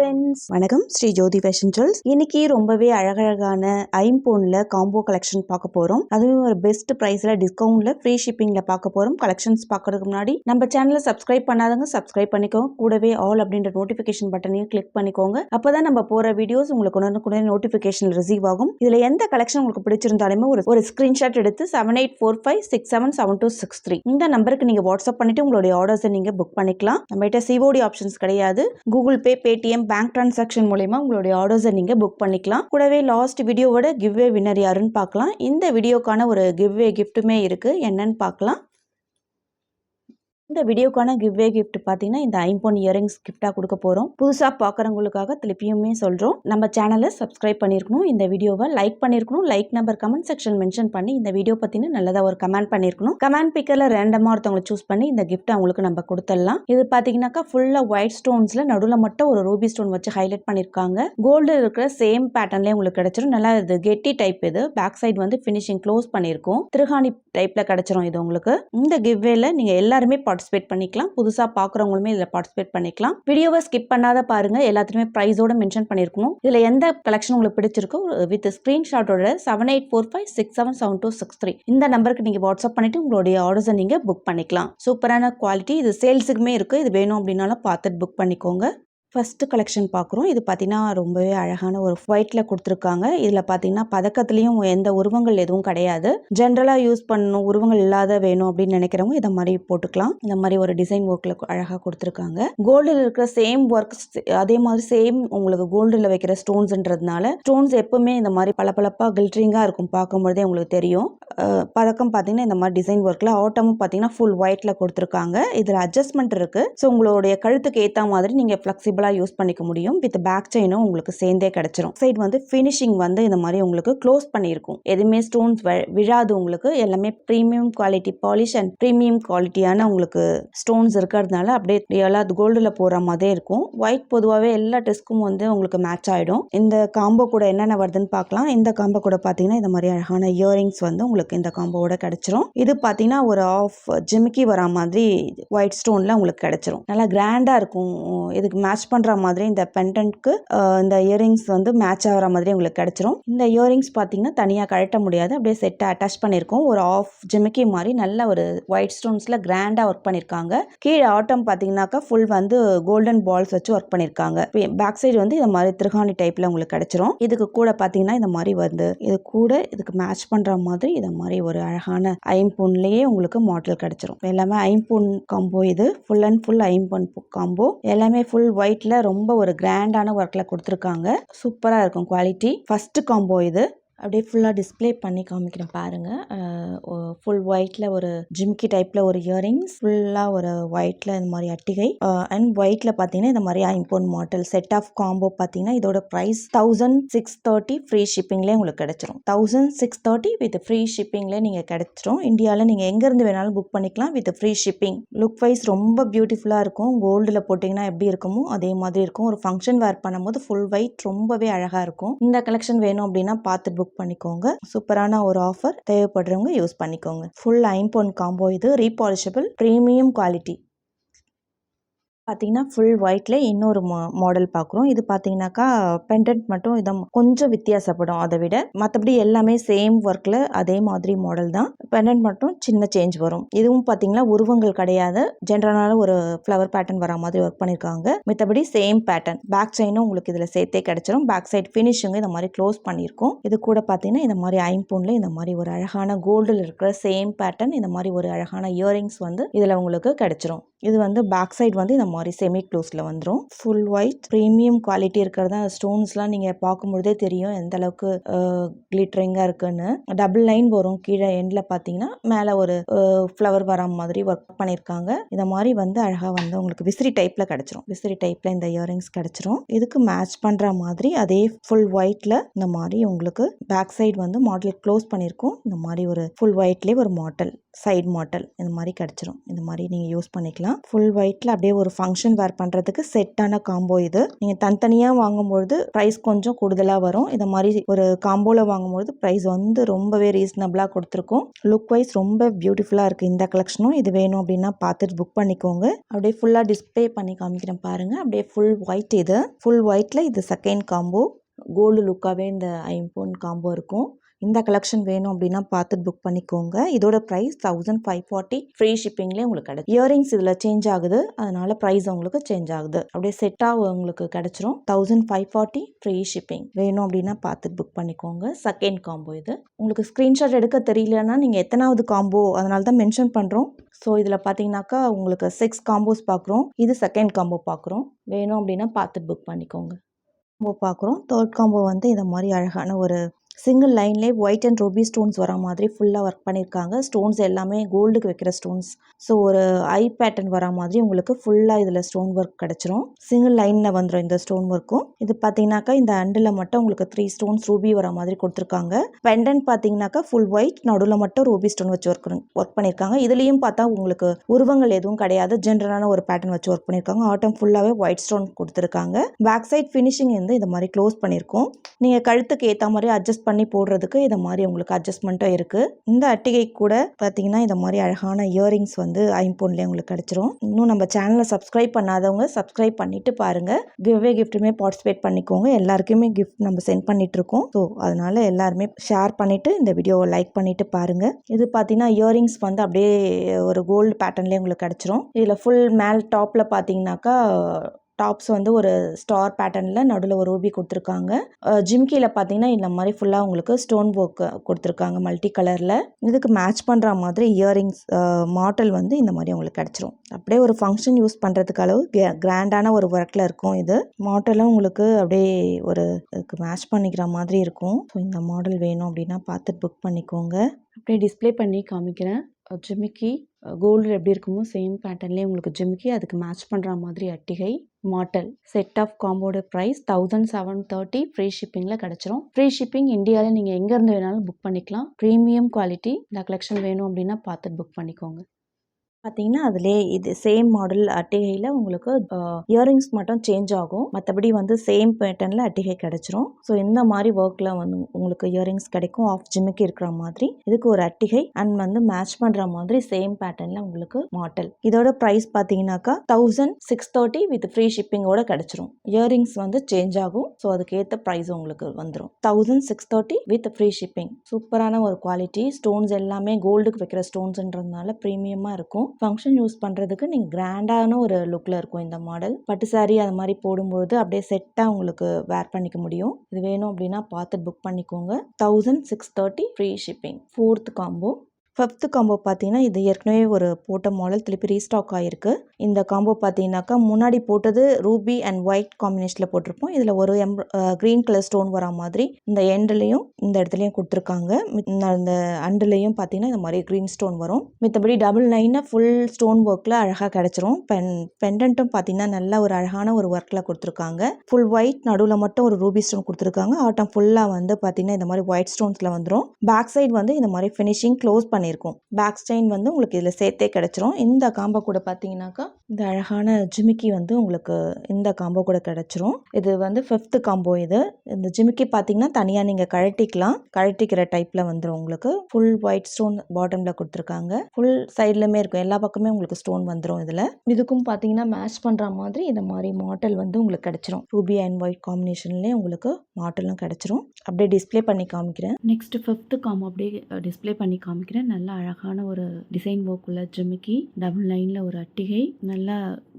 Friends வணக்கம் ஸ்ரீ ஜோதி fashion jewels இன்னைக்கு ரொம்பவே அழகழகான ஐம்போன்ல காம்போ கலெக்ஷன் பார்க்க போறோம். அதுவும் ஒரு பெஸ்ட் பிரைஸ்ல டிஸ்கவுண்ட்ல ஃப்ரீ ஷிப்பிங்ல பார்க்க போறோம். கலெக்ஷன்ஸ் பார்க்கறதுக்கு முன்னாடி நம்ம சேனலை சப்ஸ்கிரைப் பண்ணாதவங்க சப்ஸ்கிரைப் பண்ணிக்கோங்க. கூடவே ஆல் அப்படின்ற நோட்டிஃபிகேஷன் பட்டனையும் கிளிக் பண்ணிக்கோங்க. அப்பதான் நம்ம போற வீடியோஸ் உங்களுக்கு உடனுக்குடனே நோட்டிஃபிகேஷன் ரிசீவ் ஆகும். இதுல எந்த கலெக்ஷன் உங்களுக்கு பிடிச்சிருந்தாலுமே ஒரு ஒரு ஸ்கிரீன்ஷாட் எடுத்து seven eight four five six seven seven two six three இந்த நம்பருக்கு நீங்க வாட்ஸ்அப் பண்ணிட்டு உங்களுடைய ஆர்டர்ஸை நீங்க புக் பண்ணிக்கலாம். நம்மகிட்ட சிஓடி ஆப்ஷன்ஸ் கிடையாது. Google Pay Paytm bank transaction மூலயமா உங்களுடைய ஆர்டர்ஸை நீங்கள் புக் பண்ணிக்கலாம். கூடவே லாஸ்ட் வீடியோவோட கிவ்வே வின்னர் யாருன்னு பார்க்கலாம். இந்த வீடியோக்கான ஒரு கிவ்வே கிஃப்ட்டுமே இருக்குது என்னன்னு பார்க்கலாம். இந்த வீடியோக்கான கிவ்வே கிஃப்ட் பார்த்தீங்கன்னா இந்த ஐம்போன் இயரிங்ஸ் கிஃப்டாக கொடுக்க போகிறோம் புதுசாக பார்க்குறவங்களுக்காக திருப்பியுமே சொல்கிறோம் நம்ம சேனலை சப்ஸ்கிரைப் பண்ணியிருக்கணும் இந்த வீடியோவை லைக் பண்ணியிருக்கணும் like number comment section mention பண்ணி இந்த வீடியோ பற்றின நல்லதாக ஒரு கமெண்ட் பண்ணியிருக்கணும் கமெண்ட் பிக்கரில் ரேண்டமாக ஒருத்தவங்களை சூஸ் பண்ணி இந்த கிஃப்ட் அவங்களுக்கு நம்ம கொடுத்துடலாம். இது பார்த்தீங்கன்னாக்கா ஃபுல்லாக ஒயிட் ஸ்டோன்ஸில் நடுவில் மட்டும் ஒரு ரூபி ஸ்டோன் வச்சு ஹைலைட் பண்ணியிருக்காங்க கோல்டு இருக்கிற சேம் பேட்டர்ன்லேயே உங்களுக்கு கிடச்சிரும். நல்லா இது கெட்டி டைப் இது. பேக் சைடு வந்து ஃபினிஷிங் க்ளோஸ் பண்ணியிருக்கோம் திருகாணி டைப்பில் கிடைச்சிரும் இது உங்களுக்கு. இந்த கிவ்வேல நீங்கள் எல்லாருமே பார்ட்டிசிபேட் பண்ணிக்கலாம். புதுசாக பார்க்குறவங்களுமே இதில் பார்ட்டிசிபேட் பண்ணிக்கலாம். வீடியோவை ஸ்கிப் பண்ணாத பாருங்க. எல்லாத்துலேயுமே ப்ரைஸோட மென்ஷன் பண்ணியிருக்கணும் இதில் எந்த கலெக்ஷன் உங்களுக்கு பிடிச்சிருக்கோ with ஸ்க்ரீன்ஷாட்டோட seven eight four five six seven seven two six three இந்த நம்பருக்கு நீங்கள் வாட்ஸ்அப் பண்ணிட்டு உங்களுடைய ஆர்டர்ஸை நீங்கள் புக் பண்ணிக்கலாம். சூப்பரான குவாலிட்டி இது சேல்ஸுக்குமே இருக்குது இது வேணும் அப்படின்னாலும் பார்த்துட்டு புக் பண்ணிக்கோங்க. ஃபஸ்ட்டு கலெக்ஷன் பார்க்குறோம் இது பார்த்தீங்கன்னா ரொம்பவே அழகான ஒரு ஒயிட்டில் கொடுத்துருக்காங்க. இதில் பார்த்தீங்கன்னா பதக்கத்துலேயும் எந்த உருவங்கள் எதுவும் கிடையாது. ஜென்ரலாக யூஸ் பண்ணணும் உருவங்கள் இல்லாத வேணும் அப்படின்னு நினைக்கிறவங்க இதை மாதிரி போட்டுக்கலாம். இந்த மாதிரி ஒரு டிசைன் ஒர்க்கில் அழகாக கொடுத்துருக்காங்க. கோல்டில் இருக்கிற சேம் ஒர்க் அதே மாதிரி சேம் உங்களுக்கு கோல்டில் வைக்கிற ஸ்டோன்ஸ்ன்றதுனால ஸ்டோன்ஸ் எப்பவுமே இந்த மாதிரி பளபளப்பாக கில்ட்ரிங்காக இருக்கும் பார்க்கும்போதே உங்களுக்கு தெரியும். பதக்கம் பார்த்தீங்கன்னா இந்த மாதிரி டிசைன் ஒர்க்கில் ஆட்டமும் பார்த்தீங்கன்னா ஃபுல் ஒயிட்டில் கொடுத்துருக்காங்க. இதில் அட்ஜஸ்ட்மெண்ட் இருக்குது ஸோ உங்களுடைய கழுத்துக்கு ஏற்ற மாதிரி நீங்கள் ஃப்ளெக்சிபிளாக யூஸ் பண்ணிக்க முடியும். வித் பேக் செயினும் உங்களுக்கு சேர்ந்தே கிடச்சிரும். சைடு வந்து ஃபினிஷிங் வந்து இந்த மாதிரி உங்களுக்கு க்ளோஸ் பண்ணியிருக்கும். எதுவுமே ஸ்டோன்ஸ் விழாது உங்களுக்கு. எல்லாமே premium quality polish and premium குவாலிட்டியான உங்களுக்கு ஸ்டோன்ஸ் இருக்கிறதுனால அப்படியே ரியலாக கோல்டில் போகிற மாதிரியே இருக்கும். ஒயிட் பொதுவாகவே எல்லா டெஸ்க்கும் வந்து உங்களுக்கு மேட்ச் ஆகிடும் இந்த காம்போ கூட என்னென்ன வருதுன்னு பார்க்கலாம். இந்த காம்போ கூட பார்த்தீங்கன்னா இந்த மாதிரி அழகான இயரிங்ஸ் வந்து உங்களுக்கு இந்த காம்போவோட கிடச்சிரும். இது பார்த்தீங்கன்னா ஒரு ஆஃப் ஜிமிக்கி வரா மாதிரி ஒயிட் ஸ்டோனில் உங்களுக்கு கிடச்சிரும். நல்லா கிராண்டாக இருக்கும். இதுக்கு மேட்ச் பண்ணுற மாதிரி இந்த பெண்டன்ட்க்கு இந்த இயரிங்ஸ் வந்து மேட்ச் ஆகிற மாதிரி உங்களுக்கு கிடச்சிரும். இந்த இயரிங்ஸ் பார்த்தீங்கன்னா தனியாக கழட்ட முடியாது. அப்படியே செட்டை அட்டாச் பண்ணியிருக்கோம் ஒரு ஆஃப் ஜிமிக்கி மாதிரி நல்ல ஒரு ஒயிட் ஸ்டோன்ஸில் கிராண்டாக ஒர்க் பண்ணியிருக்காங்க கீழே ஆட்டம் பார்த்தீங்கன்னாக்கா ஃபுல் வந்து கோல்டன் பால்ஸ் வச்சு ஒர்க் பண்ணியிருக்காங்க பேக் சைடு வந்து இந்த மாதிரி திருகாணி டைப்பில் உங்களுக்கு கிடச்சிரும். இதுக்கு கூட பார்த்தீங்கன்னா இந்த மாதிரி வந்து இது கூட இதுக்கு மேட்ச் பண்ணுற மாதிரி இந்த மாதிரி ஒரு அழகான ஐம்பூன்லேயே உங்களுக்கு மாடல் கிடச்சிரும். எல்லாமே ஐம்பூன் காம்போ இது. ஃபுல் அண்ட் ஃபுல் ஐம்பூன் காம்போ எல்லாமே ஃபுல் ஒயிட் ஒயிட்ல ரொம்ப ஒரு கிராண்டான ஒர்க்கில் கொடுத்துருக்காங்க. சூப்பராக இருக்கும் குவாலிட்டி ஃபர்ஸ்ட் காம்போ இது. அப்படியே ஃபுல்லாக டிஸ்ப்ளே பண்ணி காமிக்கிறேன் பாருங்கள் ஃபுல் ஒயிட்டில் ஒரு ஜிம்கி டைப்பில் ஒரு இயரிங்ஸ் ஃபுல்லாக ஒரு ஒயிட்டில் இந்த மாதிரி அட்டிகை. அண்ட் ஒயிட்டில் பார்த்தீங்கன்னா இந்த மாதிரி ஐம்போன் மாடல் செட் ஆஃப் காம்போ பார்த்தீங்கன்னா இதோட price thousand six thirty free ஷிப்பிங்லேயே உங்களுக்கு கிடச்சிரும். Thousand six thirty with free ஷிப்பிங்லேயே நீங்கள் கிடைச்சிரும். இந்தியாவில் நீங்கள் எங்கேருந்து வேணாலும் புக் பண்ணிக்கலாம் with free shipping look wise ரொம்ப பியூட்டிஃபுல்லாக இருக்கும். கோல்டில் போட்டிங்கன்னா எப்படி இருக்குமோ அதே மாதிரி இருக்கும். ஒரு ஃபங்க்ஷன் வேர் பண்ணும்போது ஃபுல் ஒயிட் ரொம்பவே அழகாக இருக்கும். இந்த கலெக்ஷன் வேணும் அப்படின்னா பார்த்து புக் பண்ணிக்கோங்க. சூப்பரான ஒரு ஆஃபர் தேவைப்படுறவங்க யூஸ் பண்ணிக்கோங்க. ஃபுல் ஐம்போன் காம்போ இது. ரீபாலிஷபிள் ப்ரீமியம் குவாலிட்டி பார்த்தீங்கன்னா ஃபுல் ஒயிட்ல இன்னொரு மா மாடல் பார்க்குறோம் இது பார்த்தீங்கன்னாக்கா பெண்டன்ட் மட்டும் இதை கொஞ்சம் வித்தியாசப்படும். அதை விட மற்றபடி எல்லாமே சேம் ஒர்க்கில் அதே மாதிரி மாடல் தான். பெண்டன்ட் மட்டும் சின்ன சேஞ்ச் வரும். இதுவும் பார்த்தீங்கன்னா உருவங்கள் கிடையாது. ஜென்ரலான ஒரு ஃப்ளவர் பேட்டர்ன் வர மாதிரி ஒர்க் பண்ணியிருக்காங்க மற்றபடி சேம் பேட்டர்ன் பேக் சைனும் உங்களுக்கு இதில் சேர்த்தே கிடச்சிரும். பேக் சைட் ஃபினிஷிங் இந்த மாதிரி க்ளோஸ் பண்ணியிருக்கோம் இது கூட பார்த்தீங்கன்னா இந்த மாதிரி ஐம்பூனில் இந்த மாதிரி ஒரு அழகான கோல்டில் இருக்கிற சேம் பேட்டர்ன் இந்த மாதிரி ஒரு அழகான இயரிங்ஸ் வந்து இதில் உங்களுக்கு கிடைச்சிரும். இது வந்து பேக் சைடு வந்து இந்த மாதிரி மாதிரி செமி க்ளோஸில் வந்துடும் ஃபுல் ஒயிட் ப்ரீமியம் குவாலிட்டி இருக்கிறதா ஸ்டோன்ஸ்லாம் நீங்கள் பார்க்கும்பொழுதே தெரியும் எந்த அளவுக்கு கிளிட்ரிங்காக இருக்குன்னு. டபுள் லைன் வரும். கீழே எண்டில் பார்த்தீங்கன்னா மேலே ஒரு ஃப்ளவர் வர மாதிரி ஒர்க் பண்ணியிருக்காங்க. இந்த மாதிரி வந்து அழகாக வந்து உங்களுக்கு விசிறி டைப்பில் கிடச்சிரும். விசிறி டைப்பில் இந்த இயரிங்ஸ் கிடச்சிரும். இதுக்கு மேட்ச் பண்ணுற மாதிரி அதே ஃபுல் ஒயிட்டில் இந்த மாதிரி உங்களுக்கு பேக் சைடு வந்து மாடல் க்ளோஸ் பண்ணியிருக்கோம். இந்த மாதிரி ஒரு ஃபுல் ஒயிட்லேயே ஒரு மாடல் சைடு மாடல் இந்த மாதிரி கிடச்சிரும். இந்த மாதிரி நீங்கள் யூஸ் பண்ணிக்கலாம். ஃபுல் ஒயிட்டில் அப்படியே ஒரு ஃபங்க்ஷன் வேர் பண்ணுறதுக்கு செட்டான காம்போ இது. நீங்கள் தனித்தனியாக வாங்கும்பொழுது ப்ரைஸ் கொஞ்சம் கூடுதலாக வரும். இந்த மாதிரி ஒரு காம்போவில் வாங்கும்பொழுது ப்ரைஸ் வந்து ரொம்பவே ரீசனபிளாக கொடுத்துருக்கோம். லுக் வைஸ் ரொம்ப பியூட்டிஃபுல்லாக இருக்குது இந்த கலெக்ஷனும் இது வேணும் அப்படின்னா பார்த்துட்டு புக் பண்ணிக்கோங்க. அப்படியே ஃபுல்லாக டிஸ்ப்ளே பண்ணி காமிக்கிறேன் பாருங்கள் அப்படியே ஃபுல் ஒயிட் இது. ஃபுல் ஒயிட்டில் இது செகண்ட் காம்போ கோல்டு லுக்காகவே இந்த ஐம்பொன் காம்போ இருக்கும். இந்த கலெக்ஷன் வேணும் அப்படின்னா பார்த்துட்டு புக் பண்ணிக்கோங்க. இதோட price thousand five forty free ஷிப்பிங்லேயே உங்களுக்கு கிடைக்கும் இயரிங்ஸ் இதில் சேஞ்ச் ஆகுது. அதனால ப்ரைஸ் உங்களுக்கு சேஞ்ச் ஆகுது. அப்படியே செட்டாக உங்களுக்கு கிடைச்சிரும். Thousand five forty free shipping வேணும் அப்படின்னா பார்த்துட்டு புக் பண்ணிக்கோங்க. செகண்ட் காம்போ இது. உங்களுக்கு ஸ்க்ரீன்ஷாட் எடுக்க தெரியலன்னா நீங்கள் எத்தனாவது காம்போ அதனால தான் மென்ஷன் பண்ணுறோம் ஸோ இதில் பார்த்தீங்கன்னாக்கா உங்களுக்கு சிக்ஸ் காம்போஸ் பார்க்குறோம். இது செகண்ட் காம்போ பார்க்குறோம். வேணும் அப்படின்னா பார்த்துட்டு புக் பண்ணிக்கோங்க. காம்போ பார்க்குறோம். தேர்ட் காம்போ வந்து இந்த மாதிரி அழகான ஒரு சிங்கிள் லைன்லேயே ஒயிட் அண்ட் ரூபி ஸ்டோன்ஸ் வர மாதிரி ஃபுல்லாக ஒர்க் பண்ணியிருக்காங்க ஸ்டோன்ஸ் எல்லாமே கோல்டுக்கு வைக்கிற ஸ்டோன்ஸ் ஸோ ஒரு ஐ பேட்டர்ன் வர மாதிரி உங்களுக்கு ஃபுல்லாக இதில் ஸ்டோன் ஒர்க் கிடச்சிரும். சிங்கிள் லைனில் வந்துடும் இந்த ஸ்டோன் ஒர்க்கும் இது பார்த்தீங்கன்னாக்கா இந்த அண்டில் மட்டும் உங்களுக்கு த்ரீ ஸ்டோன்ஸ் ரூபி வர மாதிரி கொடுத்துருக்காங்க. பெண்டன் பார்த்தீங்கன்னாக்கா ஃபுல் ஒயிட் நடுவில் மட்டும் ரூபி ஸ்டோன் வச்சு ஒர்க் ஒர்க் பண்ணியிருக்காங்க இதுலேயும் பார்த்தா உங்களுக்கு உருவங்கள் எதுவும் கிடையாது. ஜென்ரலான ஒரு பேட்டர்ன் வச்சு ஒர்க் பண்ணியிருக்காங்க ஆட்டம் ஃபுல்லாகவே ஒயிட் ஸ்டோன் கொடுத்துருக்காங்க. பேக் சைட் ஃபினிஷிங் வந்து இந்த மாதிரி க்ளோஸ் பண்ணியிருக்கோம் நீங்கள் கழுத்துக்கு ஏற்ற மாதிரி அட்ஜஸ்ட் பண்ணி போடுறதுக்கு இதை மாதிரி உங்களுக்கு அட்ஜஸ்ட்மெண்ட்டும் இருக்குது இந்த அட்டிகை கூட பார்த்தீங்கன்னா இந்த மாதிரி அழகான இயரிங்ஸ் வந்து ஐம்பொன்லேயே உங்களுக்கு கிடச்சிரும். இன்னும் நம்ம சேனலை சப்ஸ்கிரைப் பண்ணாதவங்க சப்ஸ்கிரைப் பண்ணிட்டு பாருங்கள் கிவ்வே கிஃப்ட்டுமே பார்ட்டிசிபேட் பண்ணிக்கோங்க. எல்லாருக்குமே கிஃப்ட் நம்ம சென்ட் பண்ணிட்டு இருக்கோம் ஸோ அதனால் எல்லாருமே ஷேர் பண்ணிவிட்டு இந்த வீடியோவை லைக் பண்ணிட்டு பாருங்கள் இது பார்த்தீங்கன்னா இயரிங்ஸ் வந்து அப்படியே ஒரு கோல்டு பேட்டர்ன்லேயே உங்களுக்கு கிடச்சிரும். இதில் ஃபுல் மேல் டாப்பில் பார்த்தீங்கன்னாக்கா டாப்ஸ் வந்து ஒரு ஸ்டார் பேட்டர்னில் நடுவில் ஒரு ரூபி கொடுத்துருக்காங்க. ஜிம்கியில் பார்த்தீங்கன்னா இந்த மாதிரி ஃபுல்லாக உங்களுக்கு ஸ்டோன் ஒர்க் கொடுத்துருக்காங்க மல்டி கலரில் இதுக்கு மேட்ச் பண்ணுற மாதிரி இயரிங்ஸ் மாடல் வந்து இந்த மாதிரி உங்களுக்கு கிடச்சிரும். அப்படியே ஒரு ஃபங்க்ஷன் யூஸ் பண்ணுறதுக்கு அளவு கிராண்டான ஒரு ஒர்க்கில் இருக்கும் இது. மாடலும் உங்களுக்கு அப்படியே ஒரு இதுக்கு மேட்ச் பண்ணிக்கிற மாதிரி இருக்கும். ஸோ இந்த மாடல் வேணும் அப்படின்னா பார்த்துட்டு புக் பண்ணிக்கோங்க. அப்படியே டிஸ்ப்ளே பண்ணி காமிக்கிறேன். ஜிமிக்கி கோல்டு எப்படி இருக்குமோ சேம் பேட்டர்ன்லேயே உங்களுக்கு ஜிமிக்கி அதுக்கு மேட்ச் பண்ணுற மாதிரி அட்டிகை மாட்டல் set of காம்போட price thousand seven thirty free ஷிப்பிங்கில் கிடச்சிரும். ஃப்ரீ ஷிப்பிங் இந்தியாவில் நீங்கள் எங்கேருந்து வேணாலும் புக் பண்ணிக்கலாம். ப்ரீமியம் குவாலிட்டி இந்த கலெக்ஷன் வேணும் அப்படின்னா பார்த்துட்டு புக் பண்ணிக்கோங்க. பார்த்தீங்கன்னா அதிலே இது சேம் மாடல் அட்டிகையில் உங்களுக்கு இயரிங்ஸ் மட்டும் சேஞ்ச் ஆகும். மற்றபடி வந்து சேம் பேட்டர்னில் அட்டிகை கிடச்சிரும். ஸோ இந்த மாதிரி ஒர்க்கில் வந்து உங்களுக்கு இயரிங்ஸ் கிடைக்கும். ஆஃப் ஜிம்முக்கு இருக்கிற மாதிரி. இதுக்கு ஒரு அட்டிகை. அண்ட் வந்து மேட்ச் பண்ணுற மாதிரி சேம் பேட்டர்னில் உங்களுக்கு மாடல் இதோட ப்ரைஸ் பார்த்தீங்கன்னாக்கா thousand six thirty with free ஷிப்பிங்கோட கிடச்சிரும். இயரிங்ஸ் வந்து சேஞ்ச் ஆகும். ஸோ அதுக்கேற்ற ப்ரைஸ் உங்களுக்கு வந்துடும் thousand six thirty with free shipping சூப்பரான ஒரு குவாலிட்டி ஸ்டோன்ஸ் எல்லாமே கோல்டுக்கு வைக்கிற ஸ்டோன்ஸ்ன்றதுனால ப்ரீமியமாக இருக்கும். ஃபங்க்ஷன் யூஸ் பண்ணுறதுக்கு நீங்கள் கிராண்டான ஒரு லுக்கில் இருக்கும் இந்த மாடல் பட்டு சாரி அது மாதிரி போடும்பொழுது அப்படியே செட்டாக உங்களுக்கு வேர் பண்ணிக்க முடியும். இது வேணும் அப்படின்னா பார்த்து புக் பண்ணிக்கோங்க. Thousand six thirty free shipping fourth combo fifth combo பார்த்தீங்கன்னா இது ஏற்கனவே ஒரு போட்ட மாடல் திருப்பி ரீஸ்டாக் ஆகிருக்கு இந்த காம்போ பார்த்தீங்கன்னாக்கா முன்னாடி போட்டது ரூபி அண்ட் ஒயிட் காம்பினேஷனில் போட்டிருப்போம். இதில் ஒரு எம் க்ரீன் கலர் ஸ்டோன் வரா மாதிரி இந்த எண்ட்லேயும் இந்த இடத்துலையும் கொடுத்துருக்காங்க. இந்த அண்டுலேயும் பார்த்தீங்கன்னா இந்த மாதிரி க்ரீன் ஸ்டோன் வரும். மித்தபடி டபுள் நைனாக ஃபுல் ஸ்டோன் ஒர்க்கில் அழகாக கிடச்சிரும். பென் பெண்டன்ட்டும் பார்த்தீங்கன்னா நல்ல ஒரு அழகான ஒரு ஒர்க்கில் கொடுத்துருக்காங்க. ஃபுல் ஒயிட் நடுவில் மட்டும் ஒரு ரூபி ஸ்டோன் கொடுத்துருக்காங்க. ஆட்டம் ஃபுல்லாக வந்து பார்த்தீங்கன்னா இந்த மாதிரி ஒயிட் ஸ்டோன்ஸில் வந்துடும் பேக் சைடு வந்து இந்த மாதிரி ஃபினிஷிங் க்ளோஸ் பண்ணி இருக்கும். பேக் ஸ்டைன் வந்து உங்களுக்கு இதில் சேர்த்தே கிடச்சிரும். இந்த காம்போ கூட பார்த்தீங்கன்னாக்கா இந்த அழகான ஜிமிக்கி வந்து உங்களுக்கு இந்த காம்போ கூட கிடச்சிரும். இது வந்து ஃபிஃப்த்து காம்போ இது. இந்த ஜிமிக்கி பார்த்தீங்கன்னா தனியாக நீங்கள் கழட்டிக்கலாம். கழட்டிக்கிற டைப்பில் வந்துடும் உங்களுக்கு. ஃபுல் ஒயிட் ஸ்டோன் பாட்டமில் கொடுத்துருக்காங்க. ஃபுல் சைட்லையுமே இருக்கும். எல்லா பக்கமே உங்களுக்கு ஸ்டோன் வந்துடும் இதில். இதுக்கும் பார்த்தீங்கன்னா மேட்ச் பண்ணுற மாதிரி இந்த மாதிரி மாடல் வந்து உங்களுக்கு கிடச்சிரும். ரூபி அண்ட் ஒயிட் காம்பினேஷன்லேயே உங்களுக்கு மாடலும் கிடச்சிரும். அப்படியே டிஸ்ப்ளே பண்ணி காமிக்கிறேன். நெக்ஸ்ட் ஃபிஃப்த்து காம்போ அப்படியே டிஸ்ப்ளே பண்ணி காமிக்கிறேன். நல்ல அழகான ஒரு டிசைன் ஒர்க் ஜிமிக்கி டபுள் லைனில் ஒரு அட்டிகை நல்ல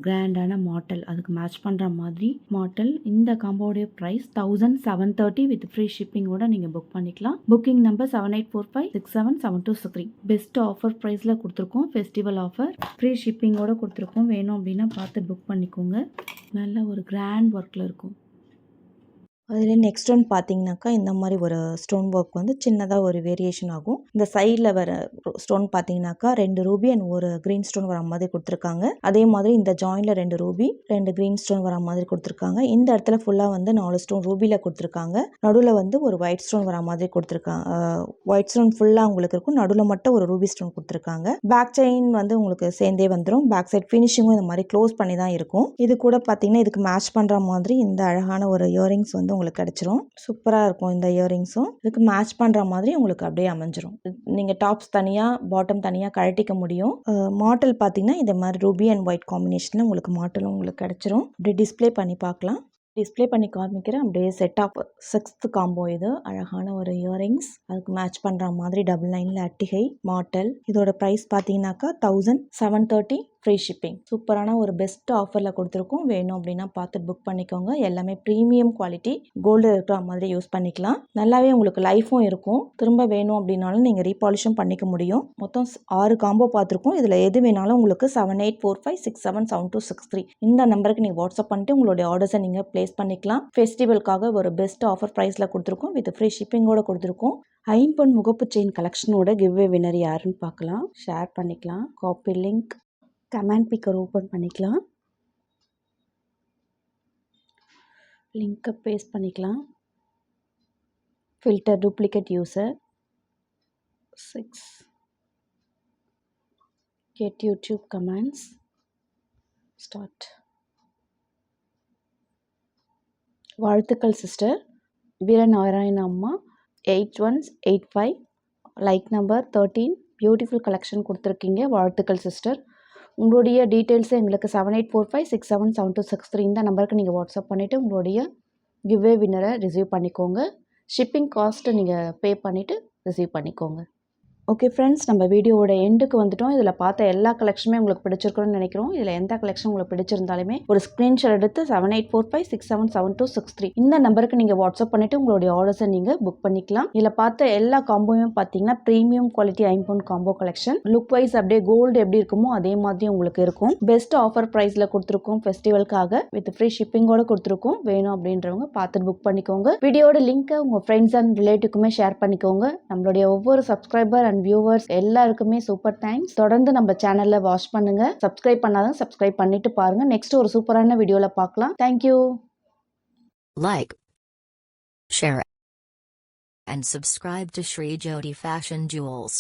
கிராண்டான மாடல். அதுக்கு மேட்ச் பண்ணுற மாதிரி மாடல். இந்த காம்போடைய price thousand seven thirty with free ஷிப்பிங்கோட நீங்கள் புக் பண்ணிக்கலாம். Booking number seven eight four five six seven seven two three best offer ப்ரைஸில் கொடுத்துருக்கோம். ஃபெஸ்டிவல் ஆஃபர் ஃப்ரீ ஷிப்பிங்கோட கொடுத்துருக்கோம். வேணும் அப்படின்னா பார்த்து புக் பண்ணிக்கோங்க. நல்ல ஒரு கிராண்ட் ஒர்க்கில் இருக்கும். அதில் நெக்ஸ்ட் ஒன் பார்த்தீங்கன்னாக்கா இந்த மாதிரி ஒரு ஸ்டோன் ஒர்க் வந்து சின்னதாக ஒரு வேரியேஷன் ஆகும். இந்த சைடில் வர ஸ்டோன் பார்த்தீங்கன்னாக்கா ரெண்டு ரூபி அண்ட் ஒரு க்ரீன் ஸ்டோன் வர மாதிரி கொடுத்துருக்காங்க. அதே மாதிரி இந்த ஜாயினில் ரெண்டு ரூபி ரெண்டு க்ரீன் ஸ்டோன் வர மாதிரி கொடுத்துருக்காங்க. இந்த இடத்துல ஃபுல்லாக வந்து நாலு ஸ்டோன் ரூபியில் கொடுத்துருக்காங்க. நடுவில் வந்து ஒரு ஒயிட் ஸ்டோன் வர மாதிரி கொடுத்துருக்காங்க ஒயிட் ஸ்டோன் ஃபுல்லாக உங்களுக்கு இருக்கும். நடுவில் மட்டும் ஒரு ரூபி ஸ்டோன் கொடுத்துருக்காங்க. பேக் செயின் வந்து உங்களுக்கு சேர்ந்தே வந்துடும் பேக் சைட் ஃபினிஷிங்கும் இந்த மாதிரி க்ளோஸ் பண்ணி தான் இருக்கும். இது கூட பார்த்தீங்கன்னா இதுக்கு மேட்ச் பண்ணுற மாதிரி இந்த அழகான ஒரு இயரிங்ஸ் வந்து உங்களுக்கு கிடச்சிரும். சூப்பராக இருக்கும் இந்த இயரிங்ஸும். இதுக்கு மேட்ச் பண்ணுற மாதிரி உங்களுக்கு அப்படியே அமைஞ்சிரும். நீங்கள் டாப்ஸ் தனியாக பாட்டம் தனியாக கழட்டிக்க முடியும். மாடல் பார்த்தீங்கன்னா இந்த மாதிரி ரூபி அண்ட் ஒயிட் காம்பினேஷனில் உங்களுக்கு மாடலும் உங்களுக்கு கிடச்சிரும். அப்படியே டிஸ்ப்ளே பண்ணி பார்க்கலாம் டிஸ்பிளே பண்ணி காமிக்கிறேன். அப்படியே செட் ஆஃப் சிக்ஸ்த் காம்போ இது. அழகான ஒரு இயரிங்ஸ். அதுக்கு மேட்ச் பண்ணுற மாதிரி டபுள் லைனில் அட்டிகை மாட்டல். இதோட ப்ரைஸ் பார்த்தீங்கன்னாக்கா thousand seven thirty free shipping சூப்பரான ஒரு பெஸ்ட் ஆஃபரில் கொடுத்துருக்கோம். வேணும் அப்படின்னா பார்த்து புக் பண்ணிக்கோங்க. எல்லாமே ப்ரீமியம் குவாலிட்டி கோல்டு இருக்கிற மாதிரி யூஸ் பண்ணிக்கலாம். நல்லாவே உங்களுக்கு லைஃபும் இருக்கும். திரும்ப வேணும் அப்படின்னாலும் நீங்கள் ரீபாலிஷும் பண்ணிக்க முடியும். மொத்தம் ஆறு காம்போ பார்த்துருக்கோம். இதில் எது வேணாலும் உங்களுக்கு seven eight four five six seven seven two six three இந்த நம்பருக்கு நீங்கள் வாட்ஸ்அப் பண்ணிட்டு உங்களுடைய ஆர்டர்ஸை நீங்கள் ப்ளேஸ் பண்ணிக்கலாம். ஃபெஸ்டிவலுக்காக ஒரு பெஸ்ட் ஆஃபர் ப்ரைஸில் கொடுத்துருக்கோம். வித் ஃப்ரீ ஷிப்பிங்கோட கொடுத்துருக்கோம். ஐம்பொன் முகப்பு செயின் கலெக்ஷனோட கிவ்வே வினர் யாருன்னு பார்க்கலாம். ஷேர் பண்ணிக்கலாம். Copy link comment picker open பண்ணிக்கலாம். லிங்க்கை பேஸ்ட் பண்ணிக்கலாம். Filter duplicate user six. Get YouTube comments. Start. வாழ்த்துக்கள் சிஸ்டர். வீரநாராயண அம்மா eight one eight five. Like number thirteen. Beautiful collection கொடுத்துருக்கீங்க. வாழ்த்துக்கள் சிஸ்டர். உங்களுடைய டீட்டெயில்ஸை எங்களுக்கு seven eight four five six seven seven two six three இந்த நம்பருக்கு நீங்கள் வாட்ஸ்அப் பண்ணிவிட்டு உங்களுடைய கிவ்வே வின்னரை ரிசீவ் பண்ணிக்கோங்க. ஷிப்பிங் காஸ்ட்டை நீங்கள் பே பண்ணிவிட்டு ரிசீவ் பண்ணிக்கோங்க. ஓகே ஃப்ரெண்ட்ஸ் நம்ம வீடியோவோட எண்டுக்கு வந்துட்டோம். இதில் பார்த்த எல்லா கலெக்ஷனுமே உங்களுக்கு பிடிச்சிருக்கணும்னு நினைக்கிறோம். இதில் எந்த கலெக்ஷன் உங்களுக்கு பிடிச்சிருந்தாலுமே ஒரு ஸ்க்ரீன்ஷாட் எடுத்து seven eight four five six seven seven two six three இந்த நம்பருக்கு நீங்கள் வாட்ஸ்அப் பண்ணிவிட்டு உங்களுடைய ஆர்டர்ஸை நீங்கள் புக் பண்ணிக்கலாம். இதில் பார்த்த எல்லா காம்போவும் பார்த்தீங்கன்னா ப்ரீமியம் குவாலிட்டி ஐம்பவுண்ட் காம்போ கலெக்ஷன் லுக் வைஸ் அப்படியே கோல்டு எப்படி இருக்குமோ அதே மாதிரி உங்களுக்கு இருக்கும். பெஸ்ட் ஆஃபர் ப்ரைஸில் கொடுத்துருக்கோம். ஃபெஸ்டிவல்க்காக வித் ஃப்ரீ ஷிப்பிங்கோட கொடுத்துருக்கோம். வேணும் அப்படின்றவங்க பார்த்து புக் பண்ணிக்கோங்க. வீடியோட லிங்க்கை உங்கள் ஃப்ரெண்ட்ஸ் அண்ட் ரிலேட்டிவ்க்குமே ஷேர் பண்ணிக்கோங்க. நம்மளுடைய ஒவ்வொரு சப்ஸ்கிரைபர் அண்ட் வியூவர்ஸ் எல்லாருக்குமே சூப்பர் தேங்க்ஸ் தொடர்ந்து நம்ம சேனலில் வாட்ச் பண்ணுங்க. சப்ஸ்கிரைப் பண்ணாதான் சப்ஸ்கிரைப் பண்ணிட்டு பாருங்க. நெக்ஸ்ட் ஒரு சூப்பரான வீடியோல பார்க்கலாம். Thank you like share and subscribe to Sri Jodi fashion jewels